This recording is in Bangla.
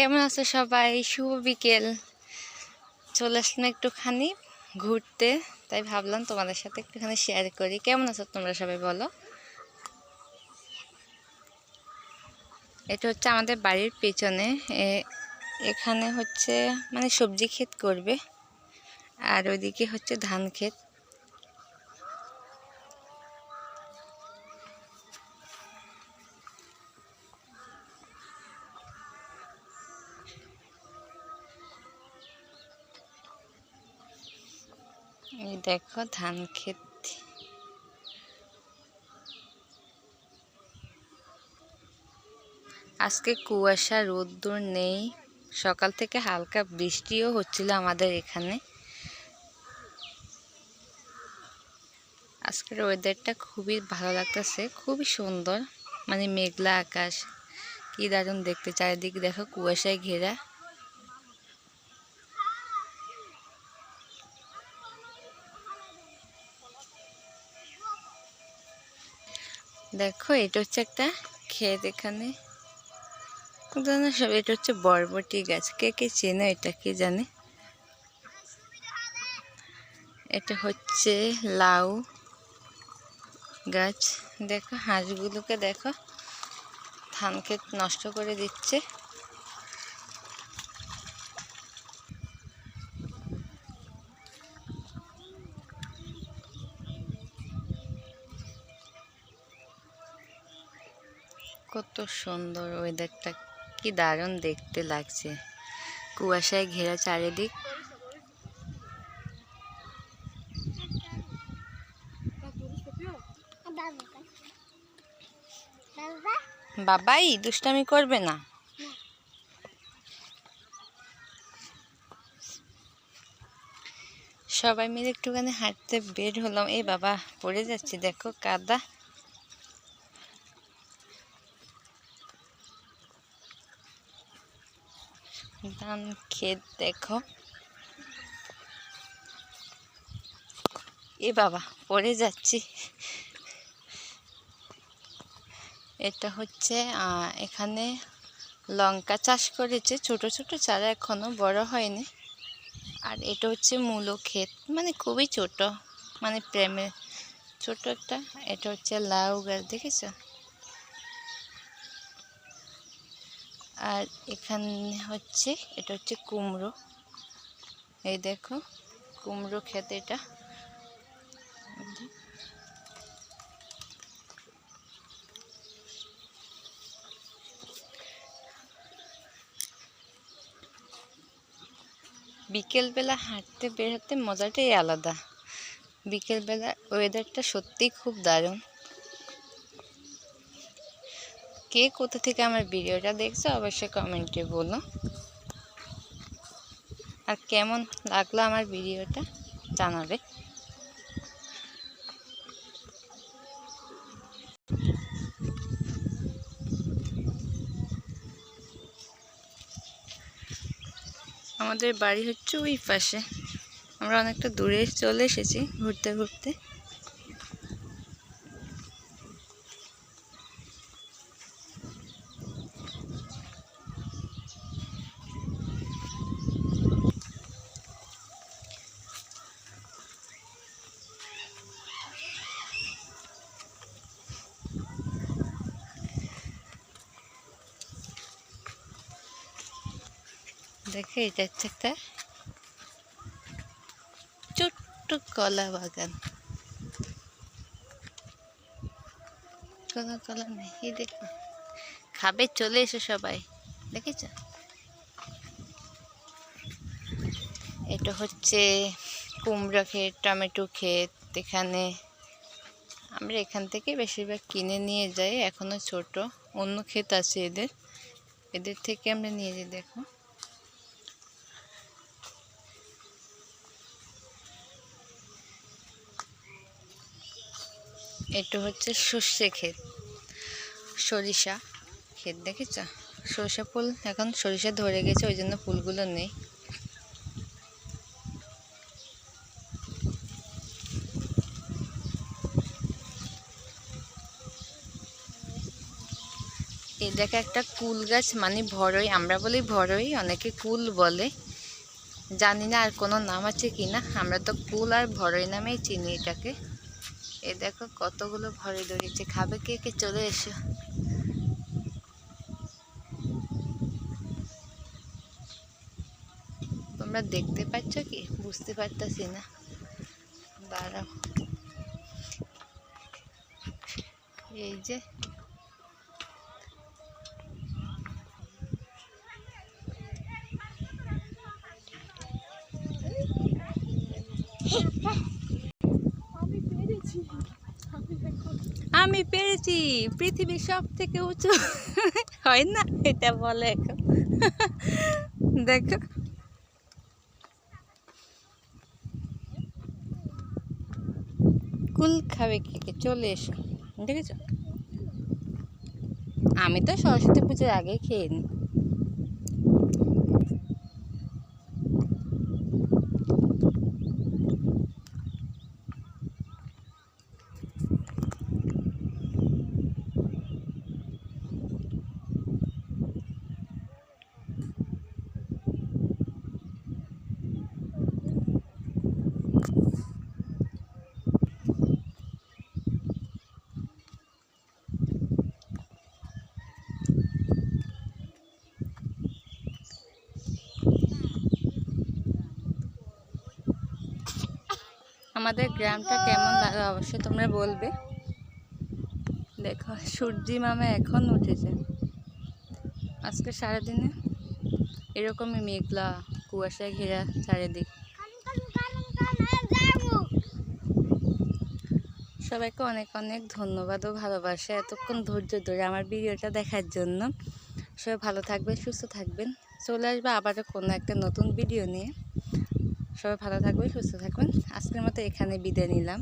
কেমন আছো সবাই? শুভ বিকেল। চলে আসলাম একটুখানি ঘুরতে, তাই ভাবলাম তোমাদের সাথে একটুখানি শেয়ার করি। কেমন আছো তোমরা সবাই বলো? এটা হচ্ছে আমাদের বাড়ির পেছনে। এখানে হচ্ছে মানে সবজি ক্ষেত করবে, আর ওইদিকে হচ্ছে ধান ক্ষেত। এই দেখো ধান ক্ষেত। আজকে কুয়াশা, রোদ্দুর নেই। সকাল থেকে হালকা বৃষ্টিও হচ্ছিল আমাদের এখানে। আজকের ওয়েদারটা খুবই ভালো লাগতেছে, খুবই সুন্দর। মানে মেঘলা আকাশ। কি দারুণ দেখতে, চারিদিক দেখো কুয়াশায় ঘেরা। দেখো, এটা হচ্ছে একটা ক্ষেত এখানে। জানো সব, এটা হচ্ছে বরবটি গাছ। কে কে চেনে এটা কে জানে? এটা হচ্ছে লাউ গাছ। দেখো, হাঁসগুলোকে দেখো ধান ক্ষেত নষ্ট করে দিচ্ছে। কত সুন্দর ওয়েদারটা কি দারুণ দেখতে লাগছে। কুয়াশায় ঘেরা চারিদিক। বাবাই দুষ্টামি করবে না। সবাই মিলে একটুখানি হাঁটতে বের হলাম। এই বাবা, পড়ে যাচ্ছি, দেখো কাদা। ধান ক্ষেত দেখো। এ বাবা, পড়ে যাচ্ছি। এটা হচ্ছে এখানে লঙ্কা চাষ করেছে। ছোট ছোট চারা এখনও বড় হয়নি। আর এটা হচ্ছে মূলো ক্ষেত। মানে খুবই ছোট। মানে প্রেমে ছোট একটা, এটা হচ্ছে লাউ গাছ, দেখেছ? আর এখানে হচ্ছে, এটা হচ্ছে কুমড়ো। এই দেখো, কুমড়ো ক্ষেত এটা। বিকেলবেলা হাঁটতে বের হতে মজাটাই আলাদা। বিকেলবেলা ওয়েদারটা সত্যিই খুব দারুণ। কে কোথা থেকে আমার ভিডিওটা দেখছ অবশ্যই কমেন্টে বলো। আর কেমন লাগল আমার ভিডিওটা জানাবে। আমাদের বাড়ি হচ্ছে ওই পাশে। আমরা অনেকটা দূরে চলে এসেছি ঘুরতে ঘুরতে। দেখে এটা হচ্ছে একটা ছোট্ট কলা বাগান। কোনো কলা নেই দেখো। খাবে, চলে এসো সবাই। দেখেছ? এটা হচ্ছে কুমড়ো ক্ষেত, টমেটো ক্ষেত। এখানে আমরা এখান থেকে বেশিরভাগ কিনে নিয়ে যাই, এখনও ছোট। অন্য ক্ষেত আছে এদের। এদের থেকে আমরা নিয়ে যাই, দেখো। এটা হচ্ছে সর্ষে ক্ষেত। সরিষা ক্ষেত দেখেছ? সরিষা ফুল এখন সরিষা ধরে গেছে, ওই জন্য ফুলগুলো নেই। এই দেখে একটা কুল গাছ মানে ভরই, আমরা বলি ভরই, অনেকে কুল বলে। জানি না আর কোনো নাম আছে কি না আমরা তো কুল আর ভরই নামেই চিনি এটাকে। এ দেখো কতগুলো ভরে ধরেছে। খাবে কে কে? চলে এসো। তোমরা দেখতে পাচ্ছ কি? বুঝতে পারতাছি না। দাঁড়াও। এই যে। আমি পেরেছি, পৃথিবীর সব থেকে উঁচু। হয় না? এটা বলে এখন। দেখো। কুল খাবে কে চলে এসো। দেখেছ? আমি তো সরস্বতী পুজোর আগে খেয়ে নিই আমাদের গ্রামটা কেমন লাগল অবশ্যই তোমরা বলবে। দেখো, সূর্যি মামা এখন উঠেছে। আজকে সারাদিনে এরকমই মেঘলা কুয়াশায় ঘেরা চারিদিক। সবাইকে অনেক অনেক ধন্যবাদ ও ভালোবাসা এতক্ষণ ধৈর্য ধরে আমার ভিডিওটা দেখার জন্য। সবাই ভালো থাকবেন, সুস্থ থাকবেন। চলে আসবে আবারও কোনো একটা নতুন ভিডিও নিয়ে। সবাই ভালো থাকবেন সুস্থ থাকবেন। আজকের মতো এখানে বিদায় নিলাম।